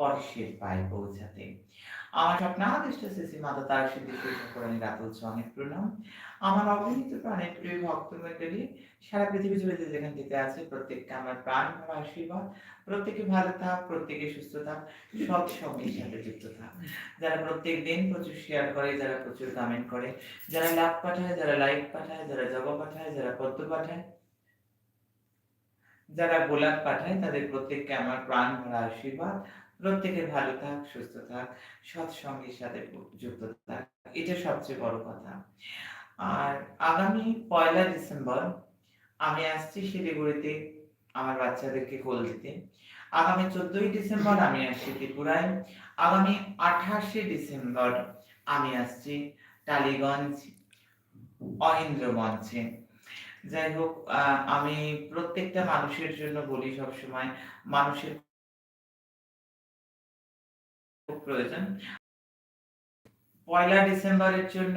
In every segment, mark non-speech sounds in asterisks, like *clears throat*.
পরশের পায়ে পৌঁছাতে। আমার স্বপ্নাদিষ্ট শ্রী মাতা তার সিদ্ধি করেন রাতুল অনেক প্রণাম। আমার অগণিত প্রাণের প্রিয় ভক্ত মন্ডলী সারা পৃথিবী জুড়ে যেখান থেকে আছে, প্রত্যেককে আমার প্রাণ ভরা আশীর্বাদ। প্রত্যেকে ভালো থাক, প্রত্যেকে সুস্থ থাক, সব সঙ্গের সাথে যুক্ত থাক। যারা প্রত্যেক দিন প্রচুর শেয়ার করে, যারা প্রচুর কমেন্ট করে, যারা লাভ পাঠায়, যারা লাইক পাঠায়, যারা জবা পাঠায়, যারা পদ্ম পাঠায়, যারা গোলাপ পাঠায়, তাদের প্রত্যেককে আমার প্রাণ ভরা আশীর্বাদ। প্রত্যেকে ভালো থাক, সুস্থ থাক, সৎসঙ্গের সাথে যুক্ত থাক, এটা সবচেয়ে বড় কথা। আর আগামী পয়লা ডিসেম্বর আমি আসছি শিলিগুড়িতে আমার বাচ্চাদেরকে কোল দিতে। আগামী চোদ্দই ডিসেম্বর আমি আসছি ত্রিপুরায়। আগামী আঠাশে ডিসেম্বর আমি আসছি টালিগঞ্জ অহিন্দ্র মঞ্চে যাই হোক আমি প্রত্যেকটা মানুষের জন্য বলি সবসময়, মানুষের প্রয়োজন। পয়লা ডিসেম্বরের জন্য,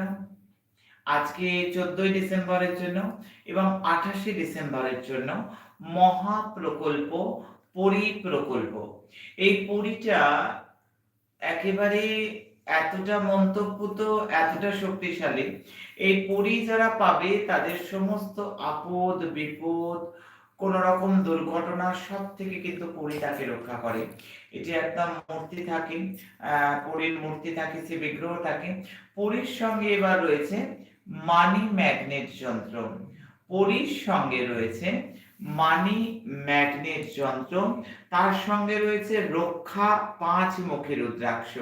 আজকে চোদ্দই ডিসেম্বরের জন্য এবং আঠাশে ডিসেম্বরের জন্য মহা প্রকল্প পরি প্রকল্প এই পরিটা একেবারে এতটা মন্তব্যত, এতটা শক্তিশালী। এই পরি যারা পাবে তাদের সমস্ত আপদ বিপদ কোন রকম দুর্ঘটনা সব থেকে কিন্তু পরি তাকে রক্ষা করে। এটি একটা মূর্তি থাকে পরীর মূর্তি থাকে, সে বিগ্রহ থাকে। পরীর সঙ্গে এবার রয়েছে মানি ম্যাগনেট যন্ত্র। পরীর সঙ্গে রয়েছে মানি ম্যাগনেট যন্ত্র। তার সঙ্গে রয়েছে রক্ষা পাঁচ মুখের রুদ্রাক্ষ।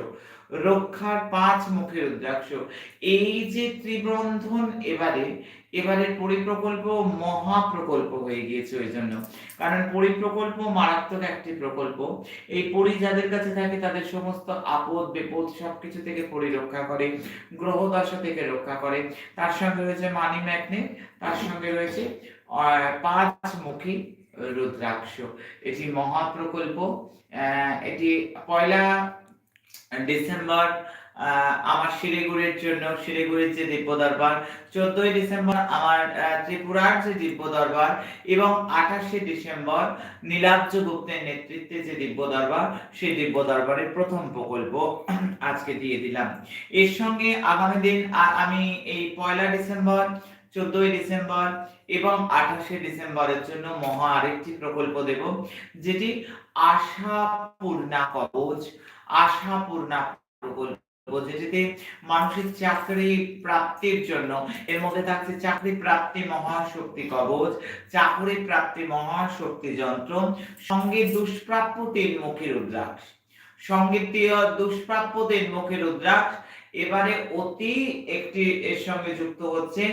রক্ষার পাঁচ মুখের রুদ্রাক্ষ। এই যে ত্রিবন্ধন এবারে এবারের পরিপ্রকল্প মহা প্রকল্প হয়ে গিয়েছে ওই জন্য। কারণ পরিপ্রকল্প মারাত্মক একটি প্রকল্প। এই পরি যাদের কাছে থাকে তাদের সমস্ত আপদ, বিপদ সবকিছু থেকে পরি রক্ষা করে গ্রহ দশা থেকে রক্ষা করে। তার সঙ্গে রয়েছে মানি ম্যাগনেট, তার সঙ্গে রয়েছে পাঁচ মুখী রুদ্রাক্ষ। এটি মহা প্রকল্প এটি পয়লা ডিসেম্বর আমার শিলিগুড়ির জন্য, শিলিগুড়ির যে দিব্য দরবার, চোদ্দই ডিসেম্বর আমার ত্রিপুরার যে দিব্য দরবার এবং আঠাশে ডিসেম্বর নীলাব্জ গুপ্তের নেতৃত্বে যে দিব্য দরবার, সেই দিব্য দরবারের প্রথম প্রকল্প *clears throat* আজকে দিয়ে দিলাম। এর সঙ্গে আগামী দিন আমি এই পয়লা ডিসেম্বর, চোদ্দই ডিসেম্বর এবং আঠাশে ডিসেম্বরের জন্য মহা আরেকটি প্রকল্প দেব, যেটি আশা পূর্ণা কবচ আশা পূর্ণা প্রকল্প। যেটিতে মানুষের চাকরি প্রাপ্তির জন্য, এর মধ্যে থাকছে চাকরি প্রাপ্তি মহাশক্তি কবচ, চাকরি প্রাপ্তি মহাশক্তি যন্ত্র, সঙ্গে দুষ্প্রাপ্য তেল মুখের রুদ্রাক্ষ, সঙ্গে দুষ্প্রাপ্য তেল মুখের রুদ্রাক্ষ এবারে অতি একটি এর সঙ্গে যুক্ত হচ্ছে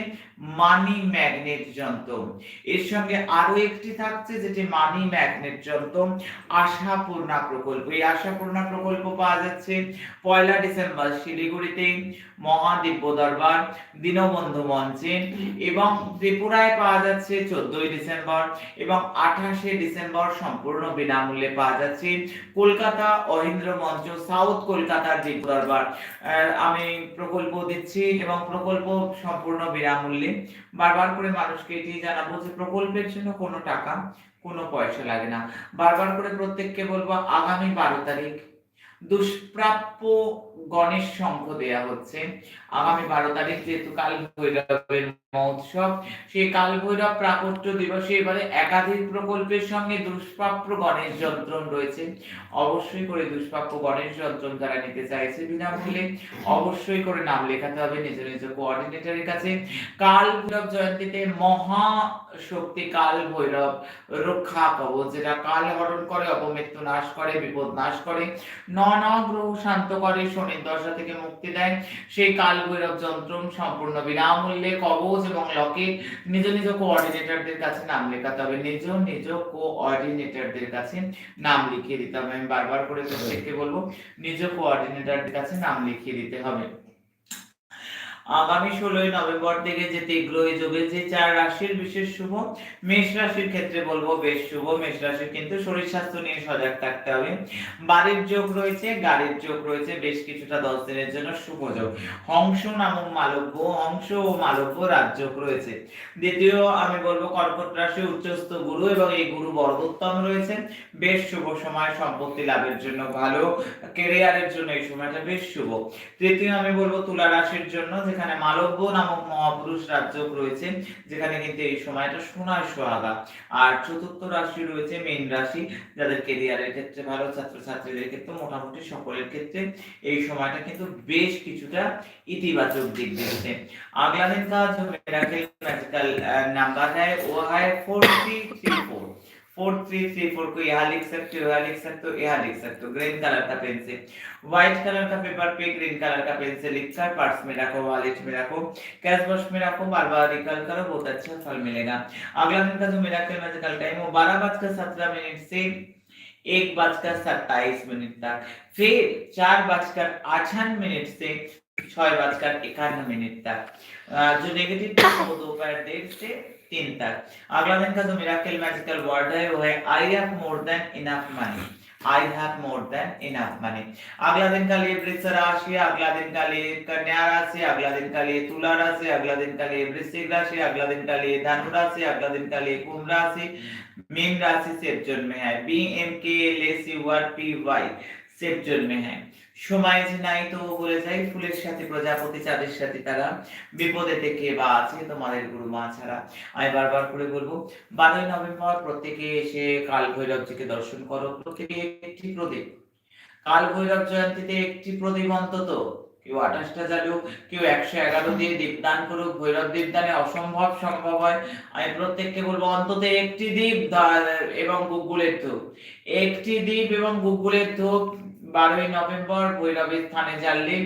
মানি ম্যাগনেট যন্ত্র। এর সঙ্গে আরও একটি থাকছে যেটি মানি ম্যাগনেট যন্ত্র, আশাপূর্ণা প্রকল্প। এই আশাপূর্ণা প্রকল্প পাওয়া যাচ্ছে পয়লা ডিসেম্বর শিলিগুড়িতে, মহাদিব্য দরবার, দীনবন্ধু মঞ্চে এবং ত্রিপুরায় পাওয়া যাচ্ছে চোদ্দই ডিসেম্বর এবং আঠাশে ডিসেম্বর সম্পূর্ণ বিনামূল্যে পাওয়া যাচ্ছে। কলকাতা অহিন্দ্র মঞ্চ, সাউথ কলকাতার দিব্য দরবার। আমি প্রকল্প দিচ্ছি এবং প্রকল্প সম্পূর্ণ বিনামূল্যে। বারবার করে মানুষকে এটি জানাব যে প্রকল্পের জন্য কোনো টাকা, কোনো পয়সা লাগে না। বারবার করে প্রত্যেককে বলব, আগামী বারো তারিখ দুষ্প্রাপ্য গণেশ শঙ্খ দেয়া হচ্ছে। আগামী বারো তারিখ যেহেতু কাল ভৈরবের মহোৎসব। সেই কাল ভৈরব প্রাকট্য দিবসে এবারে একাধিক প্রকল্পের সঙ্গে দুষ্প্রাপ্য গণেশ যন্ত্রণ রয়েছে। অবশ্যই করে দুষ্প্রাপ্য গণেশ যন্ত্রণ যারা নিতে চাইছে বিনামূল্যে অবশ্যই করে নাম লেখাতে হবে নিজ নিজ কোঅর্ডিনেটরের কাছে। কাল ভৈরব জয়ন্তীতে মহা শক্তি কাল ভৈরব রক্ষা কবচ, যেটা কাল হরণ করে, অপমৃত্যু নাশ করে, বিপদ নাশ করে ন ন গ্রহ শান্ত করে, শনির দশা থেকে মুক্তি দেয়। সেই কাল ভৈরব যন্ত্র সম্পূর্ণ বিনামূল্যে কবচ এবং লকে নিজ নিজ কোঅর্ডিনেটরদের কাছে নাম লেখাতে হবে। নিজ নিজ কোঅর্ডিনেটরদের কাছে নাম লিখিয়ে দিতে হবে। আমি বারবার করে প্রত্যেককে বলব, নিজ কোঅর্ডিনেটরদের কাছে নাম লিখিয়ে দিতে হবে। আগামী ষোলোই নভেম্বর থেকে যে তীগ্রই যোগে যে চার রাশির বিশেষ শুভ, মেষ রাশির ক্ষেত্রে বলব বেশ শুভ। মেষ রাশির কিন্তু শরীর স্বাস্থ্য নিয়ে সজাগ থাকতে হবে। বাড়ির যোগ রয়েছে, গাড়ির যোগ রয়েছে, বেশ কিছুটা দশ দিনের জন্য শুভ যোগ। হংস নামক মালব্য, হংস ও মালব্য রাজযোগ রয়েছে। দ্বিতীয় আমি বলব কর্কট রাশি উচ্চস্থ গুরু এবং এই গুরু বর্গোত্তম রয়েছে। বেশ শুভ সময়, সম্পত্তি লাভের জন্য ভালো। কেরিয়ারের জন্য এই সময়টা বেশ শুভ। তৃতীয় আমি বলব তুলা রাশির জন্য যেখানে মালব্য নামক মহাপুরুষ রাজযোগ রয়েছে যেখানে কিন্তু এই সময়টা সোনার সোহাগা আর চতুর্থ রাশি রয়েছে মীন রাশি যাদের কেরিয়ারের ক্ষেত্রে ভালো ছাত্রছাত্রীদের ক্ষেত্রে মোটামুটি সকলের ক্ষেত্রে এই সময়টা কিন্তু বেশ কিছুটা इतिबाचक दिख देते हैं अगला दिन का जो मिराकल मैजिकल नंबर है वो है four three three four three three four को यहाँ लिख सकते हो, यहाँ लिख सकते हो, यहाँ लिख सकते हो। ग्रीन कलर का पेन से व्हाइट कलर का पेपर पे ग्रीन कलर का पेन से लिखकर पर्स में रखो, वॉलेट में रखो, कैश बॉक्स में रखो बार बार रिकॉल करो, बहुत अच्छा फल मिलेगा। अगला दिन का जो मिराकल मैजिकल टाइम वो बारह बजकर सत्रह मिनट से एक बजकर सत्ताईस मिनट तक, फिर चार बजकर आछन मिनट से छह बजकर इक्यावन मिनट तक। जो नेगेटिव वो दोपहर डेढ़ से तीन तक। अगला दिन का जो मिराकल मैजिकल वर्ड है, वो है I have more than enough money I have more than enough money अगला दिन का लिए वृक्ष राशि, अगला दिन का लिए कन्या राशि, अगला दिन का लिए तुला राशि, अगला दिन का लिए वृश्चिक राशि, अगला दिन का लिए धनु राशि, अगला दिन का लिए कुंभ राशि, मीन राशि सेप्चुर में है। बी एम के लेसी वर पी वाई सेप्चुर में है। সময় যে নাই তো বলে যাই ফুলের সাথে, প্রজাপতি চাঁদের সাথে তারা বিপদেতে কে বা আছে তোমাদের গুরু মা ছাড়া। আমি বারবার করে বলব, বারোই নভেম্বর প্রত্যেকে এসে কাল ভৈরবজিকে দর্শন করো। প্রত্যেকে একটি প্রদীপ। কাল ভৈরব জয়ন্তীতে একটি প্রদীপ অন্তত। কেউ আঠাশটা কেউ একশো এগারো দিয়ে দীপদান করুক। ভৈরব দীপদানে অসম্ভব সম্ভব হয়। আমি প্রত্যেককে বলব, অন্তত একটি দ্বীপ এবং গুগলের ধূপ। একটি দ্বীপ এবং গুগলের ধূপ বারোই নভেম্বর ভৈরবের স্থানে জানলে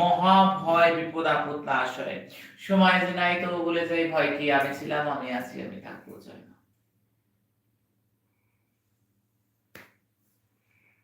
মহা ভয় বিপদ আপদ না আসয় সময় যে নাই বলে যাই ভয় কি আমি ছিলাম, আমি আছি, আমি থাকব জয়।